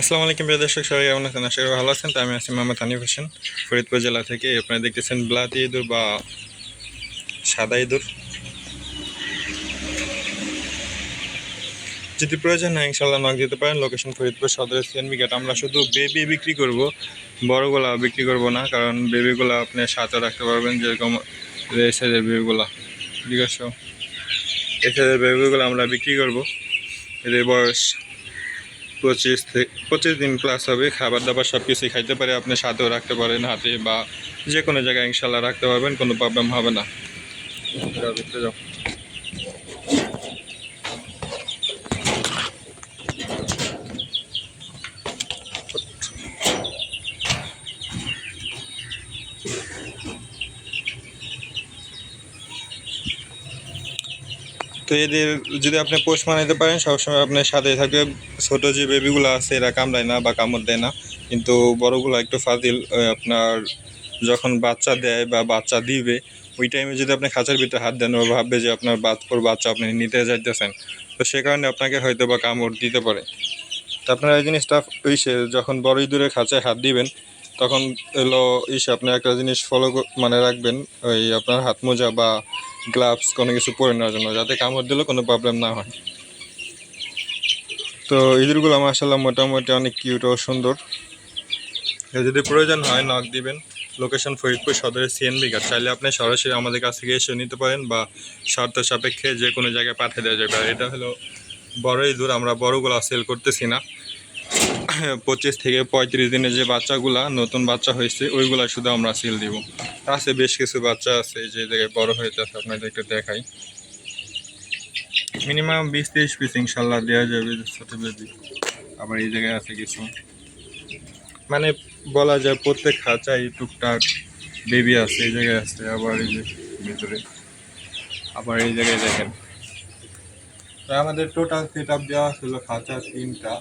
আসসালামু আলাইকুম প্রিয় দর্শক, সবাই কেমন আছেন? আশা করি ভালো আছেন। তো আমি আছি মোহাম্মদ হানিফ হোসেন, ফরিদপুর জেলা থেকে। আপনারা দেখতেছেন বিলাতি ইঁদুর বা সাদা ইঁদুর যদি প্রয়োজন হয় ইনশাল্লাহ নক দিতে পারেন। লোকেশন ফরিদপুর সদরের সিএনবি গেট আমরা শুধু বেবি বিক্রি করব, বড়গুলা বিক্রি করব না, কারণ বেবিগুলা আপনি সাথে রাখতে পারবেন, যেরকম এই সাইজের বেবিগুলা ঠিক আছে এই সাইজের বেবিগুলো আমরা বিক্রি করব। এদের বয়স পঁচিশ থেকে পঁচিশ দিন প্লাস হবে খাবার দাবার সব কিছুই খাইতে পারে, আপনি সাথেও রাখতে পারেন হাতে বা যে কোনো জায়গায় ইনশাল্লাহ রাখতে পারবেন, কোনো প্রবলেম হবে না। যাও। তো এদের যদি আপনি পোষ মানাইতে পারেন, সবসময় আপনার সাথে থাকবে। ছোট যে বেবিগুলো আছে, এরা কামড়ায় না বা কামড় দেয় না। কিন্তু বড়গুলো একটু ফাজিল আপনার যখন বাচ্চা দেয় বা বাচ্চা দিবে, ওই টাইমে যদি আপনি খাঁচার ভিতরে হাত দেন, ও ভাববে যে আপনার বাচ্চার বাচ্চা আপনি নিতে যাইতেছেন। তো সে কারণে আপনাকে হয়তো বা কামড় দিতে পারে। তো আপনারা এই জিনিসটা, ওই যখন বড় দূরে খাঁচায় হাত দিবেন তখন এলো, ইসে, আপনি একটা জিনিস ফলো মানে রাখবেন, ওই আপনার হাত মোজা বা গ্লাভস কোনো কিছু পরে নেওয়ার জন্য, যাতে কামড় দিলেও কোনো প্রবলেম না হয়। তো ইঁদুরগুলো মাসাল্লাহ মোটামুটি অনেক কিউট ও সুন্দর। যদি প্রয়োজন হয় নক দিবেন। লোকেশন ফরিদপুর সদরের সিএনবি ঘাট। চাইলে আপনি সরাসরি আমাদের কাছ থেকে এসে নিতে পারেন বা শর্ত সাপেক্ষে যে কোনো জায়গায় পাঠিয়ে দেওয়া যাবে আর এটা হলো বড় ইঁদুর আমরা বড়গুলো সেল করতেছি না। পঁচিশ থেকে পঁয়ত্রিশ দিনের যে বাচ্চাগুলা নতুন বাচ্চা হয়েছে, ওইগুলা শুধু আমরা সিল দিব। আছে বেশ কিছু বাচ্চা আছে যে জায়গায় বড় হয়ে যাচ্ছে আপনাদের একটু দেখাই। মিনিমাম বিশ তিরিশ পিস ইনশাল্লাহ দেওয়া যাবে ছোটো বেবি আবার এই জায়গায় আছে কিছু। মানে বলা যায় প্রত্যেক খাঁচাই টুকটাক বেবি আছে, এই জায়গায় আছে, আবার এই যে ভিতরে। আবার এই জায়গায় দেখেন। আমাদের টোটাল সেট আপ দেওয়া ছিল খাঁচা তিনটা।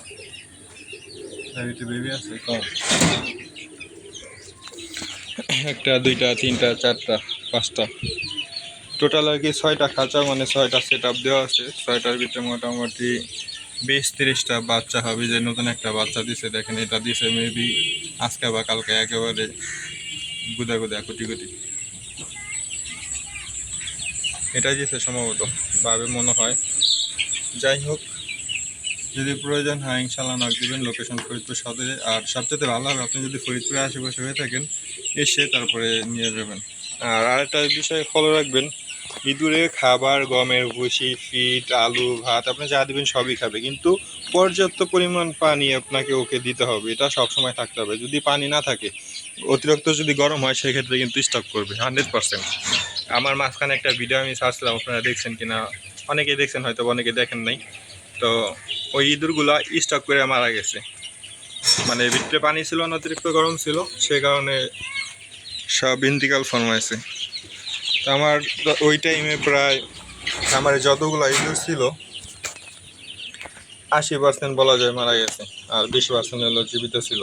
একটা, দুইটা, তিনটা, চারটা, পাঁচটা। টোটাল আর কি ছয়টা খাঁচা মানে ছয়টা সেট আপ দেওয়া আছে। ছয়টার ভিতরে মোটামুটি বিশ, তিরিশটা বাচ্চা হবে। যে নতুন একটা বাচ্চা দিছে, দেখেন এটা দিছে মেবি আজকে বা কালকে একেবারে গুদা গুদা, কুটি কুটি। এটাই দিছে সম্ভবত, ভাবে মনে হয়। যাই হোক যদি প্রয়োজন হয় ইনশাল্লাহ নক দিবেন লোকেশন ফরিদপুর সদরে আর সবচেয়ে ভালো হবে, আপনি যদি ফরিদপুরে আশেপাশে হয়ে থাকেন, এসে তারপরে নিয়ে যাবেন। আর আরেকটা বিষয় ফলো রাখবেন ইঁদুরে খাবার, গমের ভুসি, ফিট, আলু, ভাত, আপনি যা দিবেন সবই খাবে। কিন্তু পর্যাপ্ত পরিমাণ পানি আপনাকে ওকে দিতে হবে, এটা সবসময় থাকতে হবে। যদি পানি না থাকে, অতিরিক্ত যদি গরম হয়, সেক্ষেত্রে কিন্তু স্টক করবে হান্ড্রেড পার্সেন্ট আমার মাঝখানে একটা ভিডিও আমি ছাড়ছিলাম আপনারা দেখছেন কিনা? অনেকে দেখছেন, হয়তো অনেকে দেখেন নাই। তো ওই ইঁদুরগুলা স্টক করে মারা গেছে। মানে ভিতরে পানি ছিল না অতিরিক্ত গরম ছিল, সে কারণে সব ইন্তিকাল ফরমাইছে। তো আমার ওই টাইমে প্রায় আমার যতগুলো ইঁদুর ছিল, আশি পার্সেন্ট বলা যায় মারা গেছে, আর বিশ পার্সেন্ট হলো জীবিত ছিল।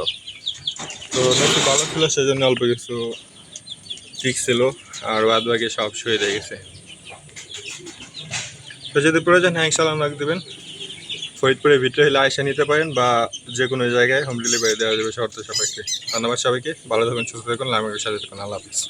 তো একটু ভালো ছিল, সেজন্য অল্প কিছু ঠিক ছিল, আর বাদ বাকি সব শুয়ে দিয়ে গেছে। তো যদি প্রয়োজন হয় ইনশাল্লাহ রাখ দেবেন। ফরিদপুরের ভিতরে হলে আয়সা নিতে পারেন বা যে কোনো জায়গায় হোম ডেলিভারি দেওয়া যাবে শর্ত সাপেক্ষে। ধন্যবাদ সবাইকে। ভালো থাকুন, সুস্থ থাকুন লামের সাথে থাকুন। আল্লাহ হাফিজ।